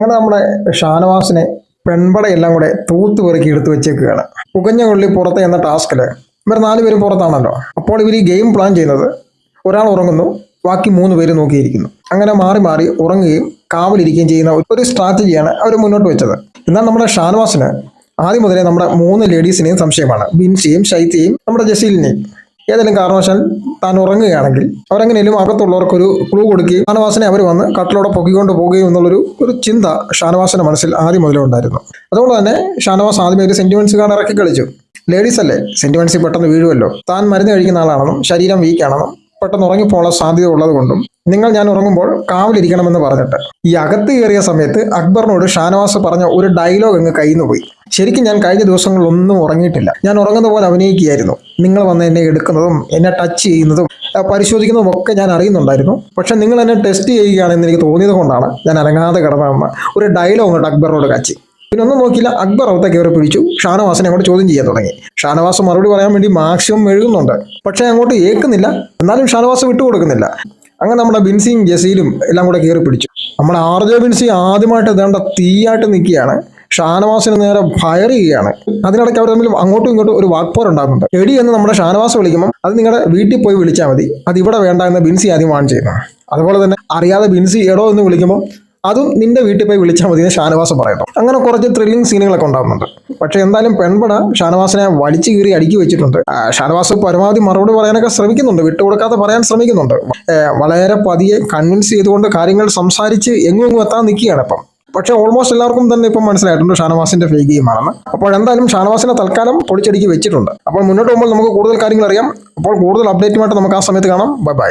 അങ്ങനെ നമ്മുടെ ഷാനവാസിനെ പെൺപടയെല്ലാം കൂടെ തൂത്ത് പെറുക്കി എടുത്തു വെച്ചേക്കുകയാണ്. പുകഞ്ഞ കൊള്ളി പുറത്ത് എന്ന ടാസ്കിൽ. ഇവർ നാലുപേരും പുറത്താണല്ലോ. അപ്പോൾ ഇവർ ഈ ഗെയിം പ്ലാൻ ചെയ്യുന്നത് ഒരാൾ ഉറങ്ങുന്നു ബാക്കി മൂന്ന് പേര് നോക്കിയിരിക്കുന്നു. അങ്ങനെ മാറി മാറി ഉറങ്ങുകയും കാവലിരിക്കുകയും ചെയ്യുന്ന ഒരു സ്ട്രാറ്റജിയാണ് അവർ മുന്നോട്ട് വെച്ചത്. എന്നാൽ നമ്മുടെ ഷാനവാസിന് ആദ്യം മുതലേ നമ്മുടെ മൂന്ന് ലേഡീസിനെയും സംശയമാണ്. ബിൻസിയും ശൈത്യയും നമ്മുടെ ജസീലിനെയും. ഏതെങ്കിലും കാരണവശാൽ താൻ ഉറങ്ങുകയാണെങ്കിൽ അവരെങ്ങനെയും അകത്തുള്ളവർക്കൊരു ക്ലൂ കൊടുക്കുകയും ഷാനവാസനെ അവർ വന്ന് കട്ടിലൂടെ പൊക്കിക്കൊണ്ട് പോകുകയും എന്നുള്ളൊരു ഒരു ചിന്ത ഷാനവാസിന്റെ മനസ്സിൽ ആദ്യം മുതലേ ഉണ്ടായിരുന്നു. അതുകൊണ്ട് തന്നെ ഷാനവാസ് ആദ്യമേ ഒരു സെന്റിമെന്റ്സ് കാർഡ് ഇറക്കി കളിച്ചു. ലേഡീസ് അല്ലേ സെന്റിമെന്റ്സിൽ പെട്ടെന്ന് വീഴുമല്ലോ താൻ മരുന്ന് കഴിക്കുന്ന ആളാണെന്നും ശരീരം വീക്കാണെന്നും പെട്ടെന്ന് ഉറങ്ങിപ്പോകാൻ സാധ്യത ഉള്ളത് കൊണ്ടും നിങ്ങൾ ഞാൻ ഉറങ്ങുമ്പോൾ കാവലിരിക്കണമെന്ന് പറഞ്ഞിട്ട് ഈ അകത്ത് കയറിയ സമയത്ത് അക്ബറിനോട് ഷാനവാസ് പറഞ്ഞ ഒരു ഡയലോഗ് അങ്ങ് കയ്യിൽ നിന്ന് പോയി. ശരിക്കും ഞാൻ കഴിഞ്ഞ ദിവസങ്ങളിലൊന്നും ഉറങ്ങിയിട്ടില്ല. ഞാൻ ഉറങ്ങുന്ന പോലെ അഭിനയിക്കുകയായിരുന്നു. നിങ്ങൾ വന്ന് എന്നെ എടുക്കുന്നതും എന്നെ ടച്ച് ചെയ്യുന്നതും പരിശോധിക്കുന്നതും ഒക്കെ ഞാൻ അറിയുന്നുണ്ടായിരുന്നു. പക്ഷെ നിങ്ങൾ എന്നെ ടെസ്റ്റ് ചെയ്യുകയാണെന്ന് എനിക്ക് തോന്നിയത് കൊണ്ടാണ് ഞാൻ അനങ്ങാതെ കിടന്നതെന്ന് ഒരു ഡയലോഗ് ഉണ്ട് അക്ബറോട് കച്ചി. പിന്നെ ഒന്നും നോക്കിയില്ല അക്ബർ അവിടുത്തെ കയറി പിടിച്ചു. ഷാനവാസിനെ അങ്ങോട്ട് ചോദ്യം ചെയ്യാൻ തുടങ്ങി. ഷാനവാസ് മറുപടി പറയാൻ വേണ്ടി മാക്സിമം എഴുതുന്നുണ്ട് പക്ഷേ അങ്ങോട്ട് ഏൽക്കുന്നില്ല. എന്നാലും ഷാനവാസ് വിട്ടുകൊടുക്കുന്നില്ല. അങ്ങനെ നമ്മുടെ ബിൻസിയും ജസീലും എല്ലാം കൂടെ കയറി പിടിച്ചു. നമ്മുടെ ആർ ജെ ബിൻസി ആദ്യമായിട്ട് ഇതേണ്ട തീയായിട്ട് നിൽക്കുകയാണ്. ഷാനവാസിന് നേരെ ഫയർ ചെയ്യുകയാണ്. അതിനിടയ്ക്ക് അവർ തമ്മിൽ അങ്ങോട്ടും ഇങ്ങോട്ടും ഒരു വാക്പോർ ഉണ്ടാകുന്നുണ്ട് എടി എന്ന് നമ്മുടെ ഷാനവാസ് വിളിക്കുമ്പോൾ അത് നിങ്ങളുടെ വീട്ടിൽ പോയി വിളിച്ചാൽ മതി. അത് ഇവിടെ വേണ്ട എന്ന് ബിൻസി ആദ്യം വാൺ ചെയ്യുന്നു. അതുപോലെ തന്നെ അറിയാതെ ബിൻസി എടോ എന്ന് വിളിക്കുമ്പോൾ അതും നിന്റെ വീട്ടിൽ പോയി വിളിച്ചാൽ മതി ഷാനവാസ് പറയുന്നു. അങ്ങനെ കുറച്ച് ത്രില്ലിംഗ് സീനുകളൊക്കെ ഉണ്ടാകുന്നുണ്ട് പക്ഷെ എന്തായാലും പെൺപട ഷാനവാസിനെ വലിച്ചു കീറി അടുക്കി വെച്ചിട്ടുണ്ട്. ഷാനവാസ് പരമാവധി മറുപടി പറയാനൊക്കെ ശ്രമിക്കുന്നുണ്ട്. വിട്ടുകൊടുക്കാതെ പറയാൻ ശ്രമിക്കുന്നുണ്ട്. വളരെ പതിയെ കൺവിൻസ് ചെയ്തുകൊണ്ട് കാര്യങ്ങൾ സംസാരിച്ച് എങ്ങും എങ്ങും എത്താൻ നിൽക്കുകയാണ് ഇപ്പം. പക്ഷെ ഓൾമോസ്റ്റ് എല്ലാവർക്കും തന്നെ ഇപ്പം മനസ്സിലായിട്ടുണ്ട് ഷാനവാസിന്റെ ഫേക്ക് ഗെയിമാണെന്ന് അപ്പോൾ എന്തായാലും ഷാനവാസിനെ തൽക്കാലം പൊളിച്ചടിക്ക് വെച്ചിട്ടുണ്ട്. അപ്പോൾ മുന്നോട്ട് പോകുമ്പോൾ നമുക്ക് കൂടുതൽ കാര്യങ്ങൾ അറിയാം. അപ്പോൾ കൂടുതൽ അപ്ഡേറ്റുമായിട്ട് നമുക്ക് ആ സമയത്ത് കാണാം. Bye bye